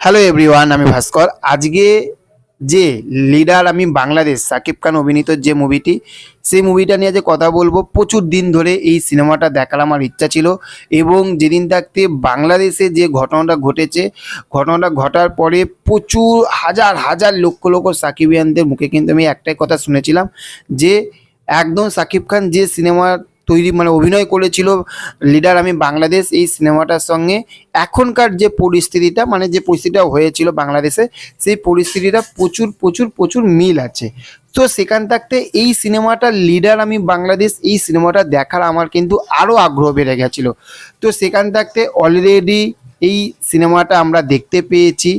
Hello everyone আমি ভাস্কর। আজকে যে লিডার আমি বাংলাদেশ, সাকিব খান অভিনীত যে মুভিটি সেই মুভিটা নিয়ে যে কথা বলব, প্রচুর দিন ধরে এই সিনেমাটা দেখার আমার ইচ্ছা ছিল এবং যেদিন থাকতে বাংলাদেশে যে ঘটনাটা ঘটেছে, ঘটনাটা ঘটার পরে প্রচুর হাজার হাজার লক্ষ লক্ষ সাকিবিয়ানদের মুখে কিন্তু আমি একটাই কথা শুনেছিলাম যে, একদম সাকিব খান যে সিনেমা তৈরি মানে অভিনয় করেছিল লিডার আমি বাংলাদেশ এই সিনেমাটার সঙ্গে। এখনকার যে পরিস্থিতিটা মানে যে পরিস্থিতিটা হয়েছিল বাংলাদেশে, সেই পরিস্থিতিটা প্রচুর প্রচুর প্রচুর মিল আছে। তো সেখান থাকতে এই সিনেমাটা লিডার আমি বাংলাদেশ, এই সিনেমাটা দেখার আমার কিন্তু আরও আগ্রহ বেড়ে গেছিল। তো সেখান থাকতে অলরেডি এই সিনেমাটা আমরা দেখতে পেয়েছি।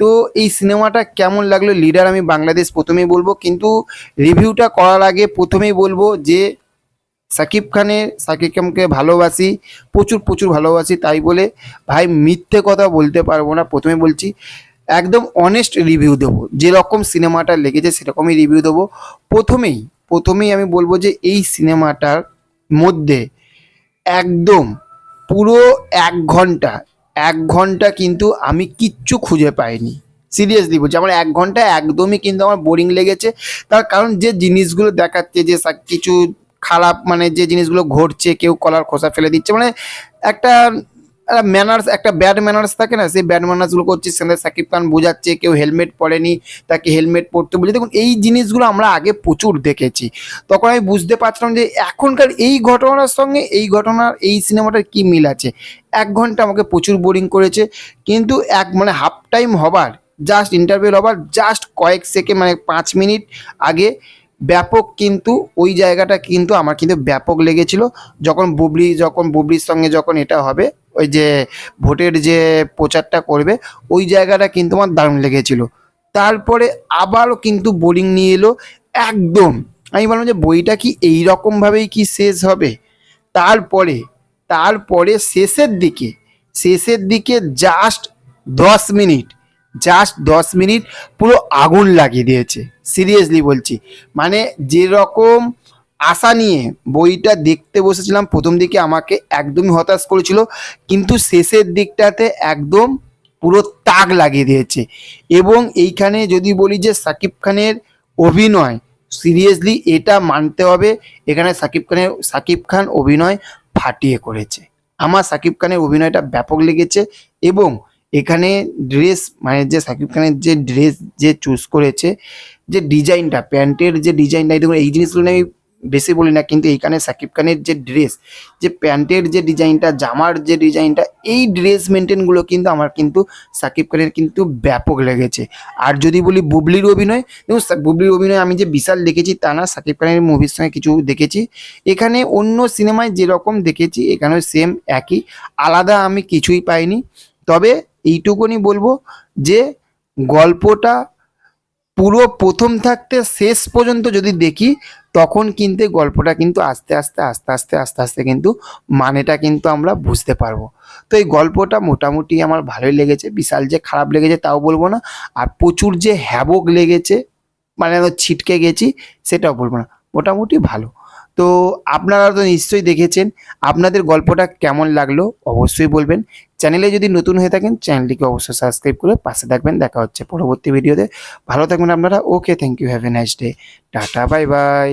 তো এই সিনেমাটা কেমন লাগল? লিডার আমি বাংলাদেশ, প্রথমেই বলব, কিন্তু রিভিউটা করার আগে প্রথমেই বলব যে সাকিব খানের, সাকিব খানকে ভালোবাসি, প্রচুর প্রচুর ভালোবাসি তাই বলে ভাই মিথ্যে কথা বলতে পারব না। প্রথমে বলছি, একদম অনেস্ট রিভিউ দেবো। যেরকম সিনেমাটা লেগেছে সেরকমই রিভিউ দেবো। প্রথমেই প্রথমেই আমি বলব যে এই সিনেমাটার মধ্যে একদম পুরো এক ঘণ্টা এক ঘণ্টা কিন্তু আমি কিচ্ছু খুঁজে পাইনি। সিরিয়াসলি বলছি, আমার এক ঘণ্টা একদমই কিন্তু আমার বোরিং লেগেছে। তার কারণ যে জিনিসগুলো দেখাচ্ছে, যে কিছু খারাপ মানে যে জিনিসগুলো ঘটছে, কেউ কলার খোসা ফেলে দিচ্ছে মানে একটা ম্যানার্স একটা ব্যাড ম্যানার্স থাকে না? সেই ব্যাড ম্যানার্সগুলো করছে, সেখানে সাকিব খান বোঝাচ্ছে, কেউ হেলমেট পরেনি, তাকে হেলমেট পরতে বলছে। দেখুন, এই জিনিসগুলো আমরা আগে প্রচুর দেখেছি। তখন আমি বুঝতে পারছিলাম যে এখনকার এই ঘটনার সঙ্গে এই ঘটনার, এই সিনেমাটার কি মিল আছে? এক ঘণ্টা আমাকে প্রচুর বোরিং করেছে, কিন্তু এক মানে হাফ টাইম হবার জাস্ট ইন্টারভিউ হবার জাস্ট কয়েক সেকেন্ড মানে পাঁচ মিনিট আগে ব্যাপক কিন্তু ওই জায়গাটা কিন্তু আমার কিন্তু ব্যাপক লেগেছিল। যখন বুবলি, যখন বুবলির সঙ্গে যখন এটা হবে, ওই যে ভোটের যে প্রচারটা করবে, ওই জায়গাটা কিন্তু আমার দারুণ লেগেছিল। তারপরে আবারও কিন্তু বোলিং নিয়ে এলো একদম। আমি বললাম যে বইটা কি এই রকমভাবেই কি শেষ হবে? তারপরে তারপরে শেষের দিকে শেষের দিকে জাস্ট দশ মিনিট জাস্ট দশ মিনিট পুরো আগুন লাগিয়ে দিয়েছে। সিরিয়াসলি বলছি। মানে যেরকম আশা নিয়ে বইটা দেখতে বসেছিলাম, প্রথম দিকে আমাকে একদমই হতাশ করেছিল, কিন্তু শেষের দিকটাতে একদম পুরো তাক লাগিয়ে দিয়েছে। এবং এইখানে যদি বলি যে সাকিব খানের অভিনয় সিরিয়াসলি এটা মানতে হবে। এখানে সাকিব খানের, সাকিব খান অভিনয় ফাটিয়ে করেছে। আমার সাকিব খানের অভিনয়টা ব্যাপক লেগেছে এবং এখানে ড্রেস মানে যে সাকিব খানের যে ড্রেস যে চুজ করেছে, যে ডিজাইনটা প্যান্টের যে ডিজাইনটা এই দেখুন, এই জিনিসগুলো আমি বেশি বলি না, কিন্তু এইখানে সাকিব খানের যে ড্রেস যে প্যান্টের যে ডিজাইনটা জামার যে ডিজাইনটা এই ড্রেস মেনটেনগুলো কিন্তু আমার কিন্তু সাকিব খানের কিন্তু ব্যাপক লেগেছে। আর যদি বলি বুবলির অভিনয়, দেখুন বুবলির অভিনয় আমি যে বিশাল দেখেছি, তা না, সাকিব খানের মুভির সঙ্গে কিছু দেখেছি। এখানে অন্য সিনেমায় যেরকম দেখেছি, এখানেও সেম একই, আলাদা আমি কিছুই পাইনি। তবে এইটুকুনি বলব যে গল্পটা পুরো প্রথম থাকতে শেষ পর্যন্ত যদি দেখি, তখন কিন্তু গল্পটা কিন্তু আস্তে আস্তে আস্তে আস্তে আস্তে আস্তে কিন্তু মানেটা কিন্তু আমরা বুঝতে পারব। তো এই গল্পটা মোটামুটি আমার ভালোই লেগেছে, বিশাল যে খারাপ লেগেছে তাও বলব না, আর প্রচুর যে হ্যাবক লেগেছে মানে ছিটকে গেছি, সেটাও বলব না, মোটামুটি ভালো। তো আপনারা তো নিশ্চয়ই দেখেছেন, আপনাদের গল্পটা কেমন লাগল অবশ্যই বলবেন। চ্যানেলে যদি নতুন হয়ে থাকেন, চ্যানেলটিকে অবশ্যই সাবস্ক্রাইব করে পাশে থাকবেন। দেখা হচ্ছে পরবর্তী ভিডিওতে। ভালো থাকবেন আপনারা। Okay thank you have a nice day tata bye bye